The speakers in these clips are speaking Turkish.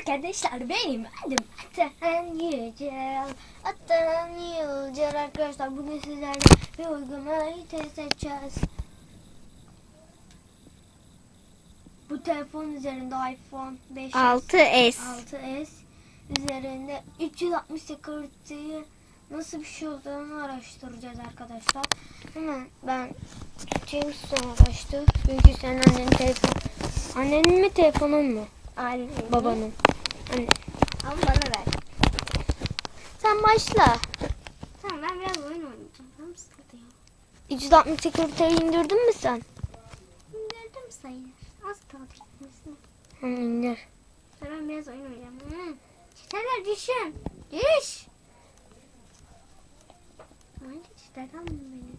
Arkadaşlar benim adım Atan Yücel. Atan Yücel arkadaşlar bugün sizlerle bir uygulamayı test edeceğiz. Bu telefon üzerinde iPhone 5 6S. 6s üzerinde 360 security'yi nasıl bir şey olduğunu araştıracağız arkadaşlar. Hemen ben James araştır. Çünkü sen annenin telefon. Annenin mi telefonun mu? Anne. Babanın. Anne. Bana ver. Sen başla. Tamam ben biraz oyun oynayacağım. Tamam sıkıntı yok. 360 security'yi indirdin mi sen? İndirdim sayılır. Az kaldı gitmesine. Hı, indir. Ben biraz oyun oynayacağım. Hı. Çiteler düşün. Düş. Hangi çiteden mi beni?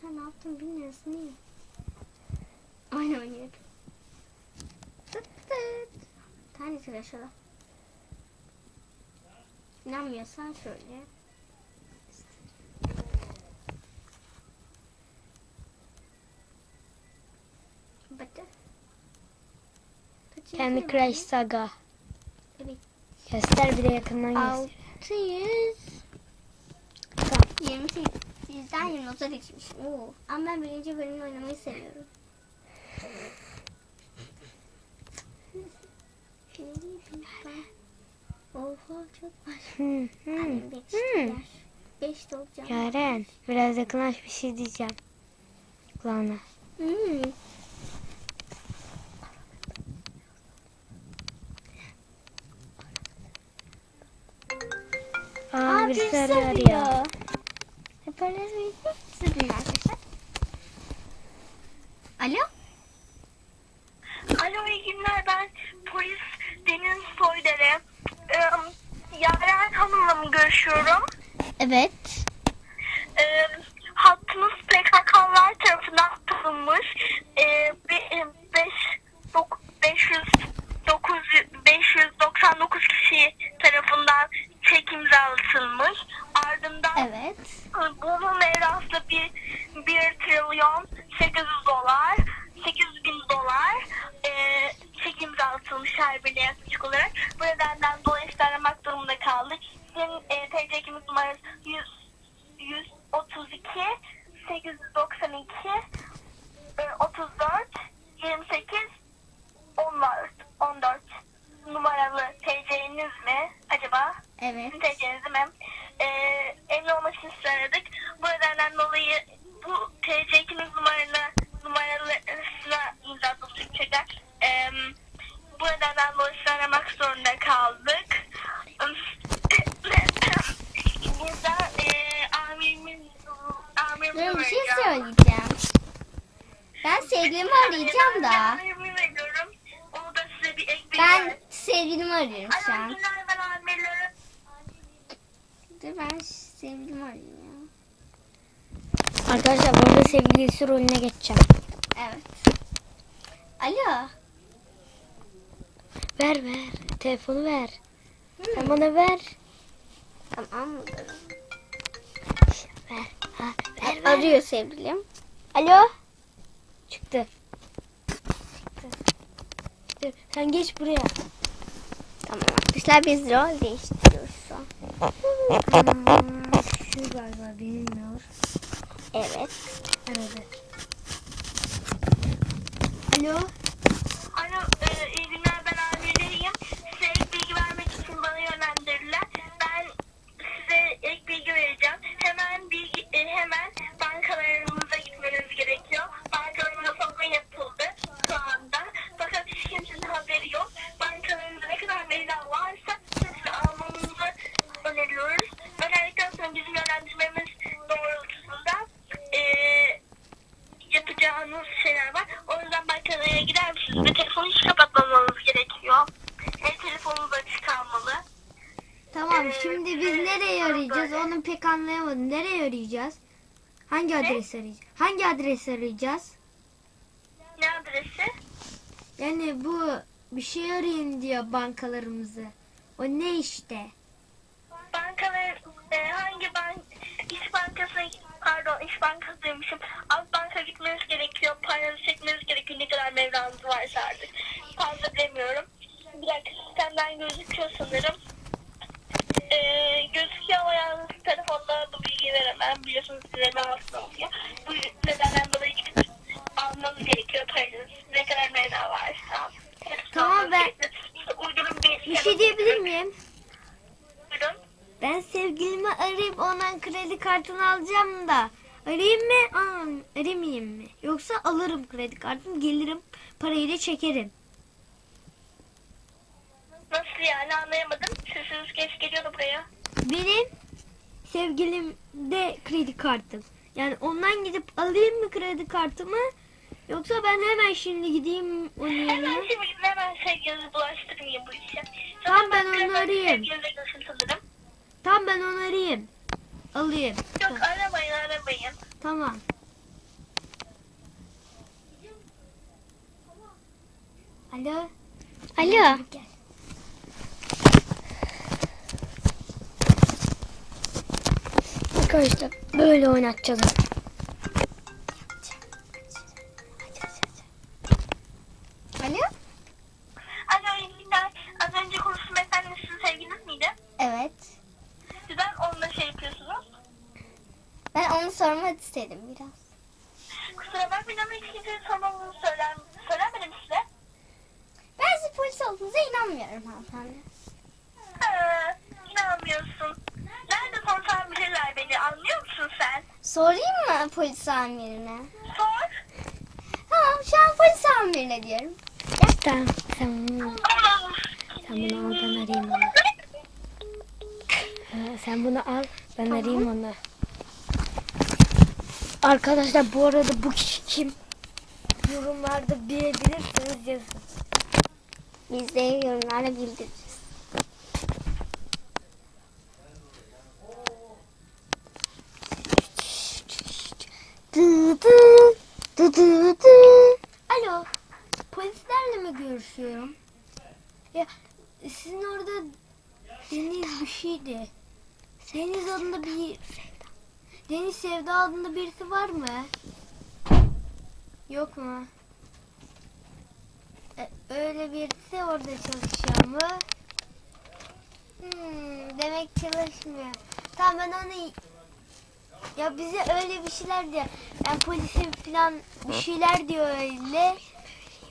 Sen ne yaptın bilmiyorsun değil mi? Oyun oynuyorum. Tıt tıt. Tanesi yaşadı. İnanmıyorsan şöyle. Batı. Candy Crush Saga. Evet. Göster bir de yakından göster. 600 28'den 29'a geçmiş. Oo. Ama ben birinci bölümü oynamayı seviyorum. Oha çok var. Hı, hı, Annem beş hı. Beş de olacağım. Yaren biraz yakınlaş bir şey diyeceğim. Kulağına. Hmm. Aa, Aa, bir birisi arıyor. arıyor. Hoparlör vereyim. Siz duyun arkadaşlar. Alo? Alo iyi günler ben polis Deniz Soydere. Ee, Yaren Hanım'la mı görüşüyorum? Evet. Ee, hattınız PKK'lar tarafından tutulmuş. Ee, be- e, beş- dok- 500 900 599 kişi tarafından çek imzalatılmış. Ardından Evet. bunun mevraslı bir 1 trilyon 800 dolar 800 bin dolar e, çek imzalatılmış her birine yaklaşık olarak. Bu nedenden Evet. Ee, emin olmak için sizi aradık. Bu nedenden dolayı bu TC kimlik numaralı numaralısına imza atılacak çeker. Ee, bu nedenden dolayı aramak zorunda kaldık. Burada e, amirimiz amirimizi Dur bir şey söyleyeceğim. Ben sevgilimi arayacağım da. Ben sevgilimi arıyorum şu an. Günler ben arıyorum ya. Arkadaşlar bu arada sevgilisi rolüne geçeceğim. Evet. Alo. Ver ver. Telefonu ver. Sen bana ver. Tamam? Ver. Ha, ver ver. Arıyor sevgilim. Alo. Çıktı. Dur, sen geç buraya. Tamam arkadaşlar biz rol değiştiriyoruz an. Hmm, şu galiba bilmiyor. Evet. Alo. Alo, anlayamadım. Nereye arayacağız? Hangi adresi arayacağız? Hangi adresi arayacağız? Ne adresi? Yani bu bir şey arayın diyor bankalarımızı. O ne işte? Bankalar e, hangi bank? İş Bankası pardon İş Bankası demişim. Alt banka gitmeniz gerekiyor. Paranızı çekmeniz gerekiyor. Ne kadar mevlanız varsa artık. Fazla bilemiyorum. üzerinden gözüküyor sanırım. Ee, gözüküyor ama yalnız telefonda bu bilgiyi veremem. Biliyorsunuz size de oluyor. Bu nedenden dolayı gidip almanız gerekiyor paranız. Ne kadar meydan varsa. Tamam, ben- bir, Bir şey diyebilir miyim? Buyurun. Ben sevgilimi arayıp ondan kredi kartını alacağım da. Arayayım mı? Aa, aramayayım mı? Yoksa alırım kredi kartını gelirim parayı da çekerim. Nasıl yani anlayamadım. Sesiniz geç geliyordu buraya. Benim sevgilimde kredi kartım. Yani ondan gidip alayım mı kredi kartımı? Yoksa ben hemen şimdi gideyim onun Hemen yanına. şimdi hemen sevgilinizi bulaştırmayayım bu işe. Tamam, Sonra ben onu arayayım. Sanırım. Tamam ben onu arayayım. Alayım. Yok aramayın aramayın. Tamam. Alo. Alo. Gel. Arkadaşlar böyle oynatacağız. Alo? Alo iyi günler. Az önce konuştum efendim sizin sevgiliniz miydi? Evet. Neden onunla şey yapıyorsunuz? Ben onu sormak istedim biraz. Kusura bakmayın ama hiç kimseye sormamızı söyler, söylemedim size. Ben size polis olduğunuza inanmıyorum hanımefendi. Ha, inanmıyorsun. Bilirler beni anlıyor musun sen? Sorayım mı polis amirine? Sor. Tamam şu an polis amirine diyorum. Tamam. Sen bunu, Oğlum. sen bunu al ben arayayım onu. Ha, sen bunu al ben arayayım onu. Arkadaşlar bu arada bu kişi kim? Yorumlarda bilebilirsiniz yazın. Biz de yorumlarla bildiririz. Alo. Polislerle mi görüşüyorum? Ya sizin orada Deniz bir şeydi. Deniz adında bir Deniz Sevda adında birisi var mı? Yok mu? E, öyle birisi orada çalışıyor mu? Hmm, demek çalışmıyor. Tamam ben onu ya bize öyle bir şeyler diyor. Yani polisim falan bir şeyler diyor öyle.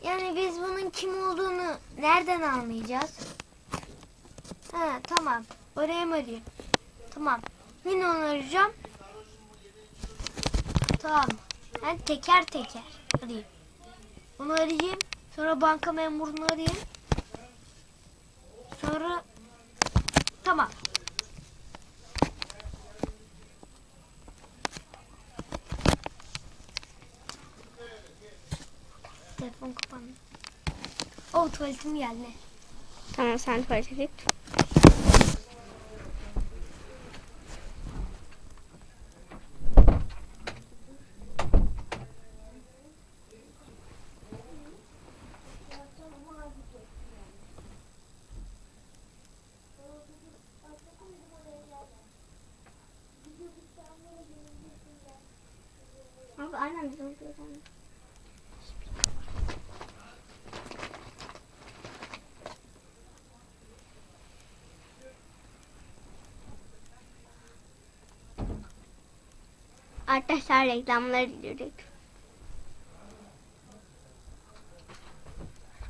Yani biz bunun kim olduğunu nereden anlayacağız? Ha tamam. Oraya mı arayayım? Tamam. Yine onu arayacağım. Tamam. Ben teker teker arayayım. Onu arayayım. Sonra banka memurunu arayayım. Sonra tamam. Telefon kapandı. Oh tuvaletim geldi. Tamam sen tuvalete git. Abi aynen biz onu görelim. Arkadaşlar reklamları gidiyoruz.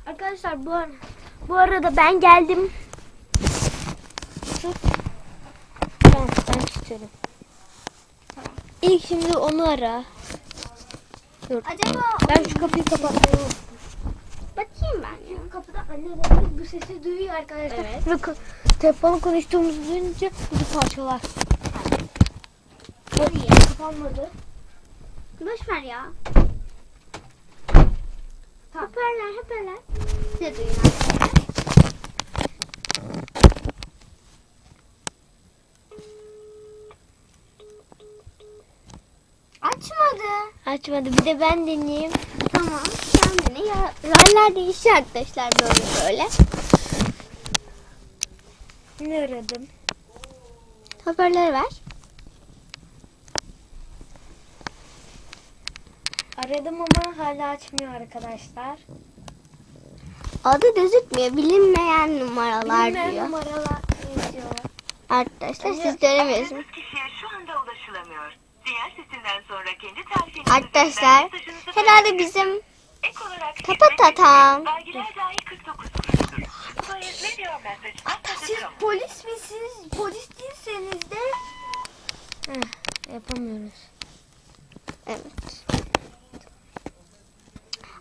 Arkadaşlar bu ara- bu arada ben geldim. Tut. Ben, ben tutuyorum. İlk şimdi onu ara. Dur. Acaba Ben şu kapıyı kapatmayı bakayım ben ya. Kapıda anne bu sesi duyuyor arkadaşlar. Evet. Ve telefonu konuştuğumuzu duyunca bizi parçalar. Kapanmadı. Boş ver ya. Hoparlör hoparlör. Size duyun arkadaşlar. Açmadı. Açmadı. Bir de ben deneyeyim. Tamam. Sen de ne ya? Roller değişiyor arkadaşlar böyle böyle. Ne aradım? Hoparlörü ver. Aradım ama hala açmıyor arkadaşlar. Adı gözükmüyor. Bilinmeyen numaralar Bilmem diyor. numaralar yazıyorlar. Arkadaşlar siz göremiyorsunuz. Kişiye şu anda ulaşılamıyor. Sinyal sesinden sonra kendi tarifinizi Arkadaşlar herhalde bizim Ek olarak Tapa hizmet tatam. ettiğiniz Vergiler dahi 49 kuruştur. Sayın video mesaj. Siz polis misiniz? Polis değilseniz de Heh, yapamıyoruz. evet.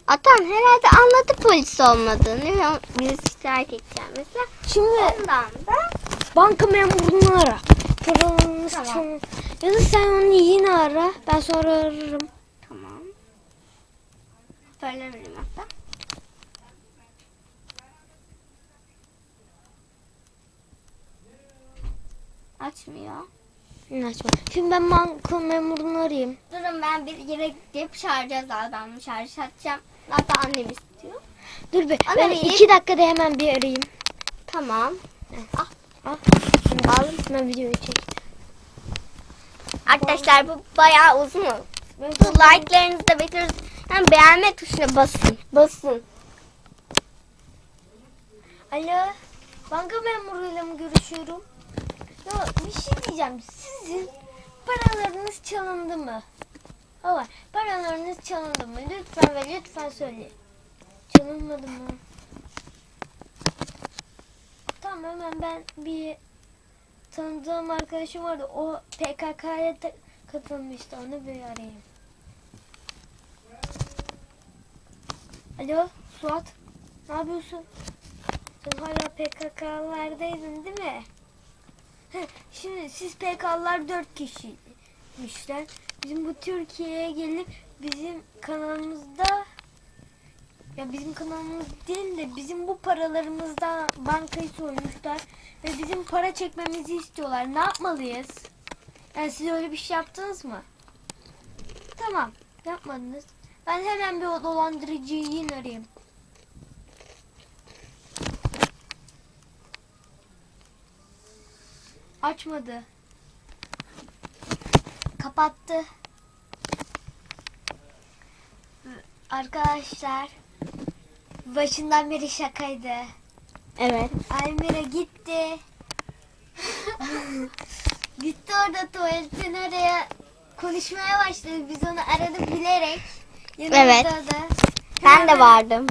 Atam herhalde anladı polis olmadığını ve biz şikayet edeceğim mesela. Şimdi Ondan da banka memurunu ara. Paralarınız Tamam. tamam. Ya da sen onu yine ara. Ben sonra ararım. tamam. Söylemedim hatta. Açmıyor. Yine açma. Şimdi ben banka memurunu arayayım. Durun ben bir yere gidip şarja bu şarjı açacağım. Hatta annem istiyor. Dur be. Ana Ben bir- iki dakikada hemen bir arayayım. Tamam. Al. Al. Ben videoyu çek. Arkadaşlar bu bayağı uzun. Bu like'larınızı da bekliyoruz. Yani beğenme tuşuna basın. Basın. Alo. Banka memuruyla mı görüşüyorum? Ya bir şey diyeceğim. Sizin paralarınız çalındı mı? Hava. Paralarınız çalındı mı? Lütfen ve lütfen söyle. Çalınmadı mı? Tamam hemen ben bir tanıdığım arkadaşım vardı. O PKK'ya katılmıştı. Onu bir arayayım. Alo Suat. Ne yapıyorsun? Sen hala PKK'lardaydın değil mi? Şimdi siz PKK'lar dört kişiymişler. Bizim bu Türkiye'ye gelip bizim kanalımızda ya bizim kanalımız değil de bizim bu paralarımızdan bankayı soymuşlar ve bizim para çekmemizi istiyorlar. Ne yapmalıyız? Yani siz öyle bir şey yaptınız mı? Tamam, yapmadınız. Ben hemen bir dolandırıcıyı arayayım. Açmadı. Kapattı. Arkadaşlar başından beri şakaydı. Evet. Almira gitti. gitti orada tuvaletin oraya konuşmaya başladı. Biz onu aradık bilerek. Yanımızda Evet. da. Ben de vardım.